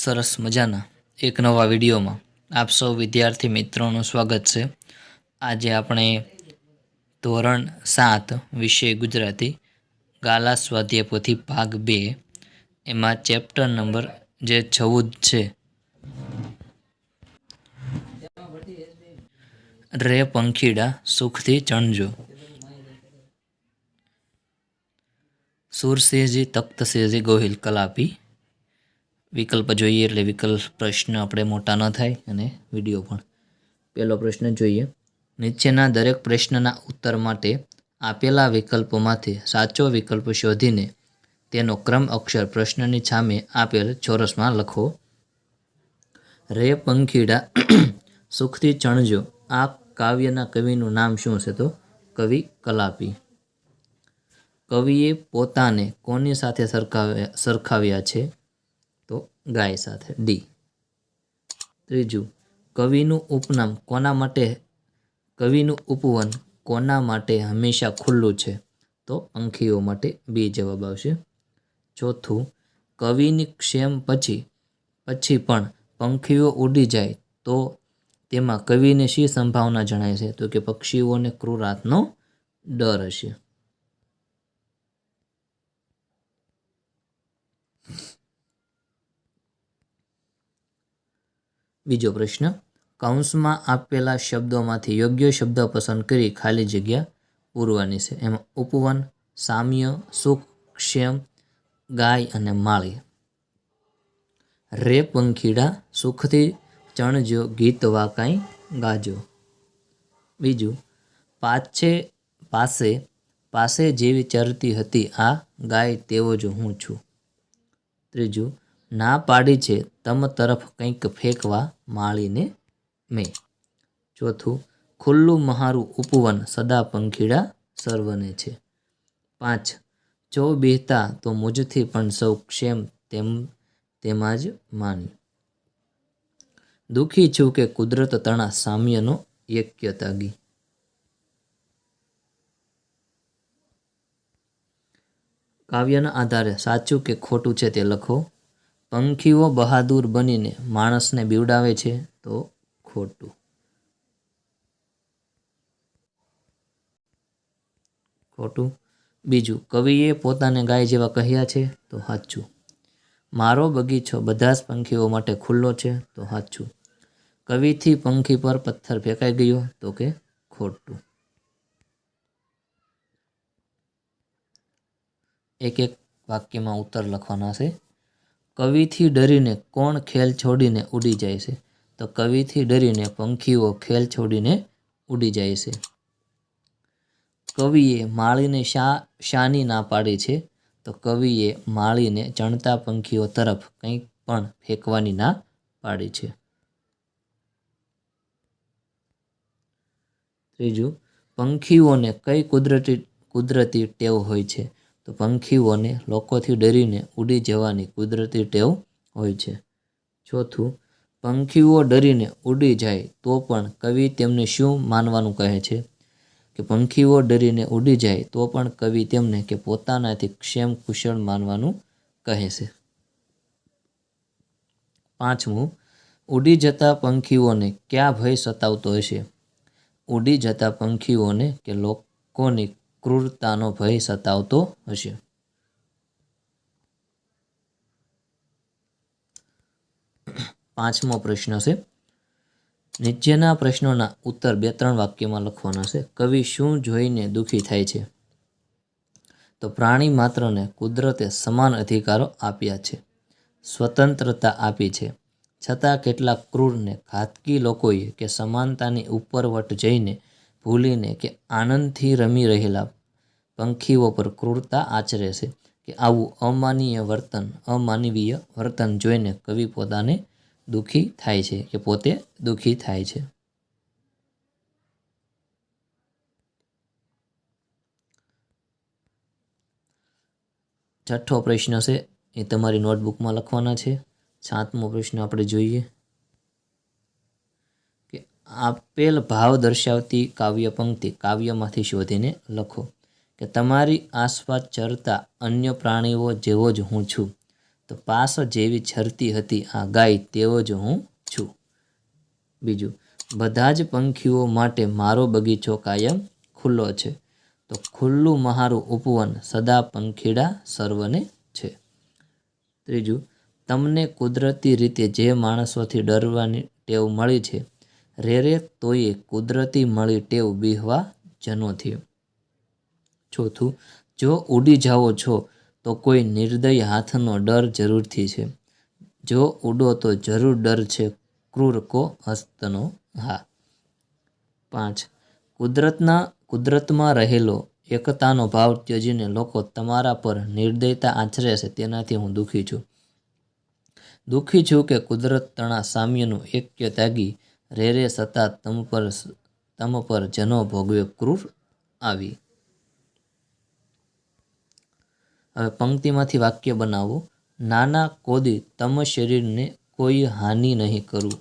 સરસ મજાના એક નવા વિડીયોમાં આપ સૌ વિદ્યાર્થી મિત્રોનું સ્વાગત છે. આજે આપણે ધોરણ સાત વિષય ગુજરાતી ગાલા સ્વાધ્યાય પોથી ભાગ બે એમાં ચેપ્ટર નંબર જે ચૌદ છે. રે પંખીડા સુખથી ચણજો. સુરસિંહજી તખ્તસિંહજી ગોહિલ કલાપી. વિકલ્પ જોઈએ એટલે વિકલ્પ પ્રશ્ન આપણે મોટા ન થાય અને વીડિયો પણ. પહેલો પ્રશ્ન જોઈએ. નીચેના દરેક પ્રશ્નના ઉત્તર માટે આપેલા વિકલ્પોમાંથી સાચો વિકલ્પ શોધીને તેનો ક્રમ અક્ષર પ્રશ્નની સામે આપેલ ચોરસમાં લખો. રે પંખીડા, સુખથી ચણજો, આ કાવ્યના કવિનું નામ શું છે તો? કવિ કલાપી. કવિએ પોતાને કોની સાથે સરખાવ્યા સરખાવ્યા છે? ગાય સાથે. ડી. ત્રીજું, કવિનું ઉપનામ કોના માટે? કવિનું ઉપવન કોના માટે હંમેશા ખુલ્લું છે? તો પંખીઓ માટે બી જવાબ આવશે. ચોથું, કવિની ક્ષેમ પછી પછી પણ પંખીઓ ઉડી જાય તો તેમાં કવિને શી સંભાવના જણાય છે? તો કે પક્ષીઓને ક્રૂરાતનો ડર હશે. બીજો પ્રશ્ન, કૌંસમાં આપેલા શબ્દોમાંથી યોગ્ય શબ્દ પસંદ કરી ખાલી જગ્યા પૂરવાની છે. એમાં ઉપવન, સામ્ય, સુખ, ક્ષેમ, ગાય અને માળી. રે પંખીડા, સુખથી ચણજો, ગીત વાકાઈ, ગાજો. બીજું, પાછે, પાસે પાસે જેવી ચરતી હતી આ ગાય તેવો જ હું છું. ત્રીજું ના પાડી છે, તમ તરફ કંઈક ફેંકવા માળીને મેં. ચોથું, ખુલ્લું મહારું ઉપવન સદા પંખીડા સર્વને છે. પાંચ, જો બેહતા તો મુજથી પણ સૌ ક્ષેમ તેમ તેમાં જ માની. દુઃખી છું કે કુદરત તણા સામ્યનો યક્ય તાગી કાવ્યના આધારે સાચું કે ખોટું છે તે લખો. પંખીઓ બહાદુર બનીને માણસને બીવડાવે છે તો ખોટું. ખોટું. બીજું, કવિએ પોતાને ગાય જેવા કહ્યા છે તો સાચું. મારો બગીચો બધા જ પંખીઓ માટે ખુલ્લો છે તો સાચું. કવિથી પંખી પર પથ્થર ફેંકાઈ ગયો તો કે ખોટું. એક એક વાક્યમાં ઉત્તર લખવાના છે. કવિથી ડરીને કોણ ખેલ છોડીને ઉડી જાય છે? તો કવિથી ડરીને પંખીઓ ખેલ છોડીને ઉડી જાય છે. કવિએ માળીને શા, શાની ના પાડી છે? તો કવિએ માળીને ચણતા પંખીઓ તરફ કંઈક પણ ફેંકવાની ના પાડી છે. ત્રીજું, પંખીઓને કઈ કુદરતી કુદરતી ટેવ હોય છે? તો પંખીઓને, લોકોથી ડરીને ઉડી જવાની કુદરતી ટેવ હોય છે. ચોથું, પંખીઓ ડરીને ઉડી જાય તો પણ કવિ તેમને શું માનવાનું કહે છે? કે પંખીઓ ડરીને ઉડી જાય તો પણ કવિ તેમને કે પોતાનાથી ક્ષેમ કુશળ માનવાનું કહે છે. પાંચમું, ઉડી જતા પંખીઓને ક્યાં ભય સતાવતો હશે? ઉડી જતા પંખીઓને કે લોકોની ક્રૂરતાનો ભય સતાવતો હશે. પાંચમો પ્રશ્ન છે. નીચેના પ્રશ્નોના ઉત્તર બે ત્રણ વાક્યમાં લખવાના છે. કવિ શું જોઈને દુઃખી થાય છે? તો પ્રાણી માત્રને કુદરતે સમાન અધિકારો આપ્યા છે. સ્વતંત્રતા આપી છે. છતાં કેટલાક ક્રૂરને ઘાતકી લોકોએ કે સમાનતાની ઉપરવટ જઈને ભૂલીને કે આનંદથી રમી રહેલા પંખીઓ પર ક્રૂરતા આચરે છે કે આવું અમાનીય વર્તન, અમાનવીય વર્તન જોઈને કવિ પોતાને દુઃખી થાય છે કે પોતે દુઃખી થાય છે. છઠ્ઠો પ્રશ્ન છે, એ તમારી નોટબુકમાં લખવાના છે. સાતમો પ્રશ્ન આપણે જોઈએ કે આપેલ ભાવ દર્શાવતી કાવ્ય પંક્તિ કાવ્યમાંથી શોધીને લખો. કે તમારી આસપાસ ચરતા અન્ય પ્રાણીઓ જેવો જ હું છું. તો પાસ જેવી છરતી હતી આ ગાય તેવો જ હું છું. બીજું, બધા જ પંખીઓ માટે મારો બગીચો કાયમ ખુલ્લો છે. તો ખુલ્લું મારું ઉપવન સદા પંખીડા સર્વને છે. ત્રીજું, તમને કુદરતી રીતે જે માણસોથી ડરવાની ટેવ મળી છે, રેરે તોય કુદરતી મળી ટેવ બીહવા જનોથી ચોથું, જો ઉડી જાઓ છો, તો કોઈ નિર્દય હાથનો ડર જરૂરથી છે. જો ઉડો, તો જરૂર ડર છે, ક્રૂર કો હસ્તનો હા. પાંચ, કુદરતના, કુદરતમાં રહેલો એકતાનો ભાવ ત્યજીને લોકો તમારા પર નિર્દયતા આચરે છે, તેનાથી હું દુઃખી છું. દુઃખી છું કે કુદરત તણા સામ્યનું એક્ય ત્યાગી રે રે સતા તમ પર તમ પર જનો ભોગવે ક્રૂર આવી. હવે પંક્તિમાંથી વાક્ય બનાવો. નાના કોદી, તમ શરીરને કોઈ હાનિ નહીં કરું.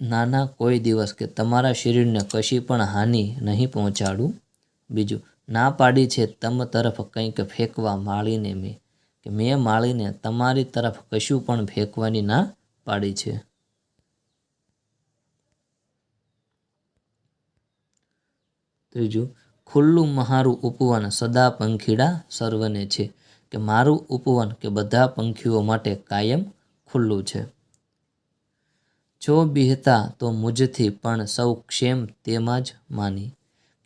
નાના કોઈ દિવસ કે તમારા શરીરને કશી પણ હાનિ નહીં પહોંચાડું. બીજું, ના પાડી છે તમ તરફ કંઈક ફેંકવા માળીને મેં. કે મેં માળીને તમારી તરફ કશું પણ ફેંકવાની ના પાડી છે. ત્રીજું ખુલ્લું મારું ઉપવન સદા પંખીડા સર્વને છે કે મારું ઉપવન કે બધા પંખીઓ માટે કાયમ ખુલ્લું છે. જો બિહતા તો મુજથી પણ સૌ ક્ષેમ તેમાં જ માની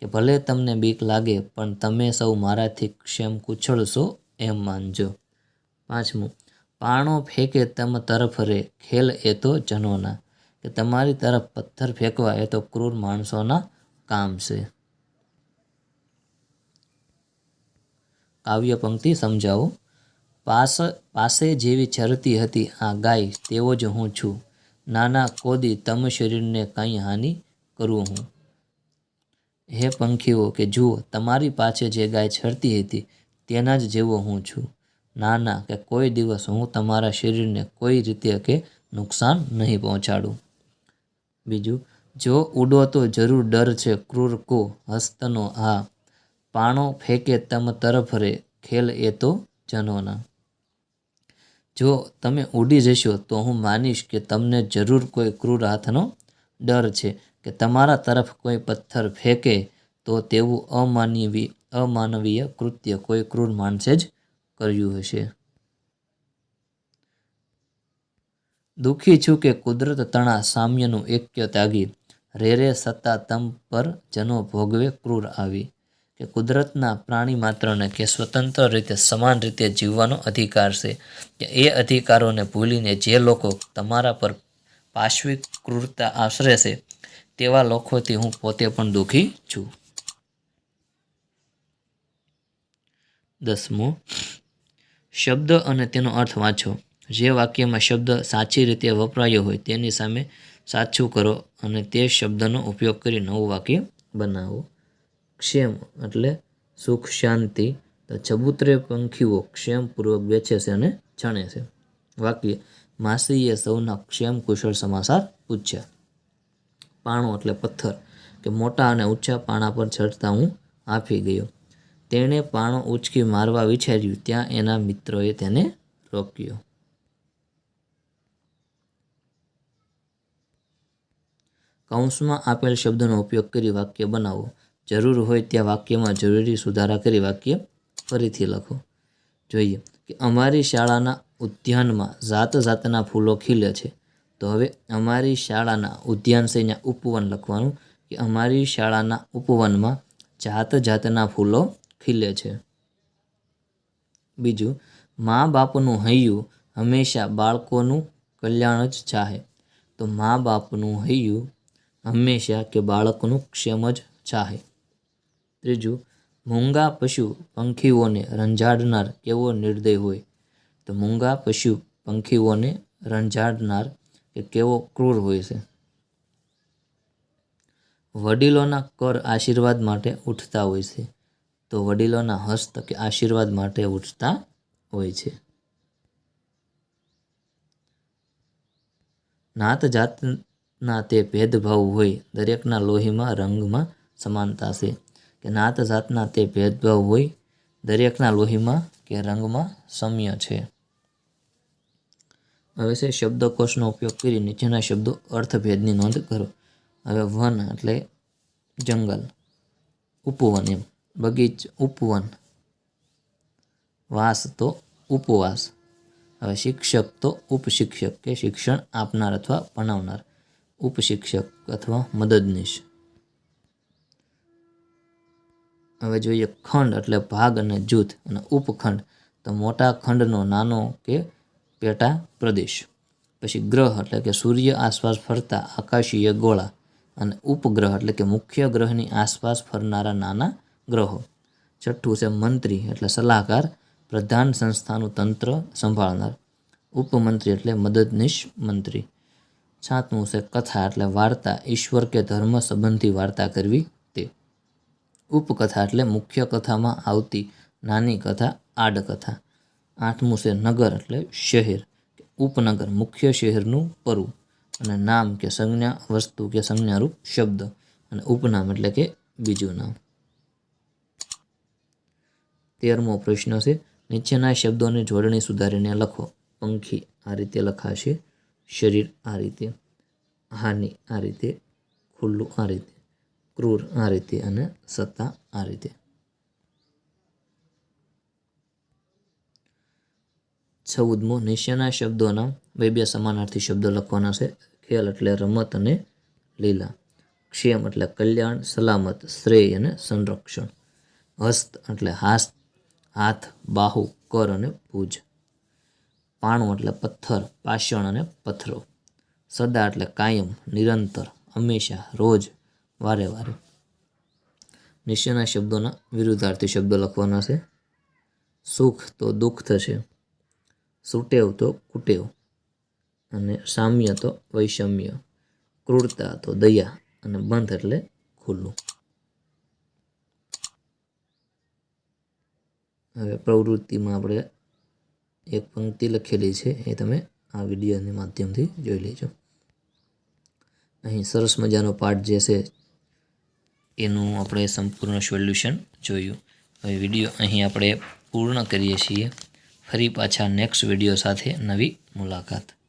કે ભલે તમને બીક લાગે પણ તમે સૌ મારાથી ક્ષેમ કુછળશો એમ માનજો. પાંચમું, પાણો ફેંકે તમ તરફ રે, ખેલ એ તો જનોના. કે તમારી તરફ પથ્થર ફેંકવા એ તો ક્રૂર માણસોના કામ છે. કાવ્ય પંક્તિ સમજાવો. પાસ, પાસે જેવી ચરતી હતી આ ગાય, તેવો જ હું છું. નાના કોદી તમ શરીરને કંઈ હાનિ કરું હું. હે પંખીઓ, કે જુઓ, તમારી પાસે જે ગાય છરતી હતી, તેના જ જેવો હું છું. નાના, કે કોઈ દિવસ હું તમારા શરીરને કોઈ રીતે કે નુકસાન નહીં પહોંચાડું. બીજું, જો ઉડો તો જરૂર ડર છે ક્રૂર કો હસ્તનો હા પાણો ફેંકે તમ તરફ રે, ખેલ એ તો જનોના. જો તમે ઉડી જશો તો હું માનીશ કે તમને જરૂર કોઈ ક્રૂર હાથનો ડર છે કે તમારા તરફ કોઈ પથ્થર ફેંકે તો તેવું અમાનવીય અમાનવીય કૃત્ય કોઈ ક્રૂર માણસે જ કર્યું હશે. દુઃખી છું કે કુદરત તણા સામ્યનું એક્ય ત્યાગી. રે રે સત્તા તમ પર જનો ભોગવે ક્રૂર આવી. કે કુદરતના પ્રાણી માત્રને કે સ્વતંત્ર રીતે, સમાન રીતે જીવવાનો અધિકાર છે. કે એ અધિકારોને ભૂલીને જે લોકો તમારા પર પાશ્વિક ક્રૂરતા આશરે છે, તેવા લોકોથી હું પોતે પણ દુઃખી છું. દસમો, શબ્દ અને તેનો અર્થ વાંચો. જે વાક્યમાં શબ્દ સાચી રીતે વપરાયો હોય તેની સામે સાચું કરો અને તે શબ્દનો ઉપયોગ કરી નવું વાક્ય બનાવો. ક્ષેમ એટલે સુખ, શાંતિ તો ચબૂતરે પંખીઓ ક્ષેમપૂર્વક બેચે છે અને જાણે છે. વાક્ય, માસીએ સૌના ક્ષેમ કુશળ સમાચાર પૂછ્યા. પાણો એટલે પથ્થર, કે મોટા અને ઊંચા પાણા પર ચડતા હું આફી ગયો. તેણે પાણો ઉચકી મારવા વિચાર્યું, ત્યાં એના મિત્રોએ તેને રોક્યો. કૌંસમાં આપેલ શબ્દનો ઉપયોગ કરી વાક્ય બનાવો. જરૂર હોય ત્યાં વાક્યમાં જરૂરી સુધારા કરી વાક્ય ફરીથી લખો. જોઈએ કે અમારી શાળાના ઉદ્યાનમાં જાત જાતના ફૂલો ખીલે છે. તો હવે અમારી શાળાના ઉદ્યાન સૈન્ય ઉપવન લખવાનું કે અમારી શાળાના ઉપવનમાં જાત જાતના ફૂલો ખીલે છે. બીજું, મા બાપનું હૈયું હંમેશા બાળકોનું કલ્યાણ જ ચાહે. તો મા બાપનું હૈયું હંમેશા કે બાળકનું ક્ષેમ જ ચાહે. ત્રીજું, મૂંગા પશુ પંખીઓને રંજાડનાર કેવો નિર્દય હોય? તો મૂંગા પશુ પંખીઓને રંજાડનાર કે કેવો ક્રૂર હોય છે? વડીલોના કર આશીર્વાદ માટે ઉઠતા હોય છે. તો વડીલોના હસ્ત કે આશીર્વાદ માટે ઉઠતા હોય છે. નાત જાતના તે ભેદભાવ હોય દરેકના લોહીમાં, રંગમાં સમાનતા છે. કે નાત જાતના તે ભેદભાવ હોય દરેકના લોહીમાં કે રંગમાં સમ્ય છે. હવે છે શબ્દકોશનો ઉપયોગ કરી નીચેના શબ્દો અર્થભેદની નોંધ કરો. હવે વન એટલે જંગલ, ઉપવન એમ. બગીચ, ઉપવન. વાસ તો ઉપવાસ. હવે શિક્ષક તો ઉપશિક્ષક કે શિક્ષણ આપનાર અથવા ભણાવનાર. ઉપશિક્ષક અથવા મદદનીશ. હવે જોઈએ ખંડ એટલે ભાગ અને જૂથ અને ઉપખંડ. તો મોટા ખંડનો નાનો કે પેટા પ્રદેશ. પછી ગ્રહ એટલે કે સૂર્ય આસપાસ ફરતા આકાશીય ગોળા અને ઉપગ્રહ એટલે કે મુખ્ય ગ્રહની આસપાસ ફરનારા નાના ગ્રહો. છઠ્ઠું છે મંત્રી એટલે સલાહકાર, પ્રધાન સંસ્થાનું તંત્ર સંભાળનાર. ઉપમંત્રી એટલે મદદનીશ મંત્રી. સાતમું છે કથા એટલે વાર્તા, ઈશ્વર કે ધર્મ સંબંધી વાર્તા કરવી ઉપકથા એટલે મુખ્ય કથામાં આવતી નાની કથા આડકથા આઠમું છે નગર એટલે શહેર ઉપનગર, મુખ્ય શહેરનું પરું. અને નામ કે સંજ્ઞા, વસ્તુ કે સંજ્ઞારૂપ શબ્દ. અને ઉપનામ એટલે કે બીજું નામ. તેરમો પ્રશ્ન છે, નીચેના શબ્દોની જોડણી સુધારીને લખો. પંખી આ રીતે લખાશે, શરીર આ રીતે, હાનિ આ રીતે, ખુલ્લું આ રીતે. ક્રૂર આ રીતે અને સત્તા આ રીતે. ચૌદમો નીચેના શબ્દોના બે બે સમાનાર્થી શબ્દો લખવાના છે. ખેલ એટલે રમત અને લીલા. ક્ષેમ એટલે કલ્યાણ, સલામત, શ્રેય અને સંરક્ષણ. હસ્ત એટલે હાસ્ત હાથ, બાહુ, કર અને ભુજ. પાણું એટલે પથ્થર, પાષણ અને પથ્થરો. સદા એટલે કાયમ, નિરંતર, હંમેશા, રોજ. વારે વારે. નીચેના શબ્દોના વિરુદ્ધાર્થી શબ્દો લખવાના છે. સુખ તો દુઃખ થશે, સુટેવ તો કુટેવ, અને સામ્ય તો વૈષમ્ય, ક્રૂરતા તો દયા, અને બંધ એટલે ખુલ્લું. હવે પ્રવૃત્તિમાં આપણે એક પંક્તિ લખેલી છે, એ તમે આ વિડીયોની માધ્યમથી જોઈ લેજો. અહીં સરસ મજાનો પાઠ જે છે એનું આપણે સંપૂર્ણ સોલ્યુશન જોયું. હવે વીડિયો અહીં આપણે પૂર્ણ કરીએ છીએ. ફરી પાછા નેક્સ્ટ વીડિયો સાથે નવી મુલાકાત.